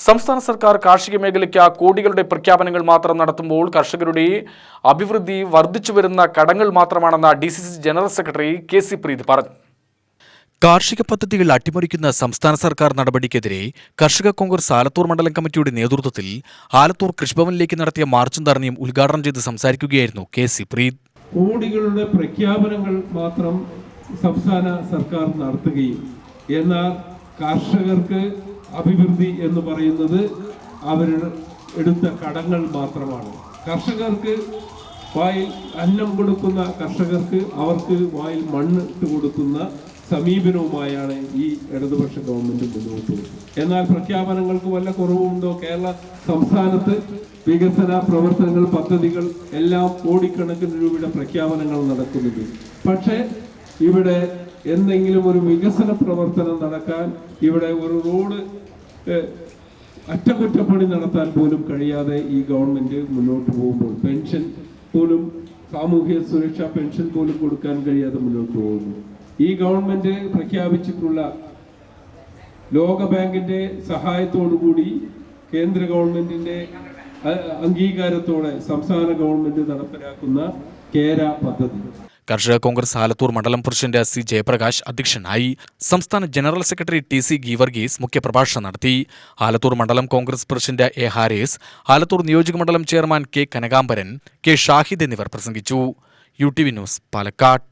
സംസ്ഥാന സർക്കാർ കാർഷിക മേഖലയ്ക്ക് കോടികളുടെ പ്രഖ്യാപനങ്ങൾ മാത്രം നടത്തുമ്പോൾ കർഷകരുടെ അഭിവൃദ്ധി വർദ്ധിച്ചു വരുന്ന കടങ്ങൾ മാത്രമാണെന്ന് D C C general secretary K C Preet പറഞ്ഞു. കാർഷിക പദ്ധതികൾ അട്ടിമറിക്കുന്ന സംസ്ഥാന സർക്കാർ നടപടിക്കെതിരെ കർഷക കോൺഗ്രസ് ആലത്തൂർ മണ്ഡലം കമ്മിറ്റിയുടെ നേതൃത്വത്തിൽ ആലത്തൂർ കൃഷിഭവനിലേക്ക് നടത്തിയ മാർച്ചും ധർണയും ഉദ്ഘാടനം ചെയ്ത് സംസാരിക്കുകയായിരുന്നു കെ സി പ്രീത്. കോടികളുടെ പ്രഖ്യാപനങ്ങൾ മാത്രം സംസ്ഥാന സർക്കാർ നടത്തുകയും എന്നാൽ കർഷകർക്ക് അഭിവൃദ്ധി എന്ന് പറയുന്നത് അവർ എടുത്ത കടങ്ങൾ മാത്രമാണ്. കർഷകർക്ക് വായിൽ അന്നം കൊടുക്കുന്ന കർഷകർക്ക് അവർക്ക് വായിൽ മണ്ണ് ഇട്ട് കൊടുക്കുന്ന സമീപനവുമായാണ് ഈ ഇടതുപക്ഷ ഗവൺമെന്റ് മുന്നോട്ട് എന്നാൽ പ്രഖ്യാപനങ്ങൾക്ക് വല്ല കുറവുണ്ടോ കേരള സംസ്ഥാനത്ത് വികസന പ്രവർത്തനങ്ങൾ പദ്ധതികൾ എല്ലാം കോടിക്കണക്കിന് രൂപയുടെ പ്രഖ്യാപനങ്ങൾ നടക്കുന്നുണ്ട്. പക്ഷേ ഇവിടെ എന്തെങ്കിലും ഒരു വികസന പ്രവർത്തനം നടക്കാൻ ഇവിടെ ഒരു റോഡ് അറ്റകുറ്റപ്പണി നടത്താൻ പോലും കഴിയാതെ ഈ ഗവൺമെന്റ് മുന്നോട്ട് പോകുമ്പോൾ പെൻഷൻ പോലും സാമൂഹ്യ സുരക്ഷാ പെൻഷൻ പോലും കൊടുക്കാൻ കഴിയാതെ മുന്നോട്ട് പോകുന്നു. ഈ ഗവൺമെന്റ് പ്രഖ്യാപിച്ചിട്ടുള്ള ലോകബാങ്കിന്റെ സഹായത്തോടുകൂടി കേന്ദ്ര ഗവൺമെന്റിന്റെ അംഗീകാരത്തോടെ സംസ്ഥാന ഗവൺമെന്റ് നടപ്പിലാക്കുന്ന കേര പദ്ധതി. കർഷക കോൺഗ്രസ് ആലത്തൂർ മണ്ഡലം പ്രസിഡന്റ് സി ജയപ്രകാശ് അധ്യക്ഷനായി. സംസ്ഥാന general secretary T C Geevarghese മുഖ്യപ്രഭാഷണം നടത്തി. ആലത്തൂർ മണ്ഡലം Congress president A Haris Alathur നിയോജക മണ്ഡലം chairman K Kanakambaran K Shahid എന്നിവർ പ്രസംഗിച്ചു. U T V news Palakkad.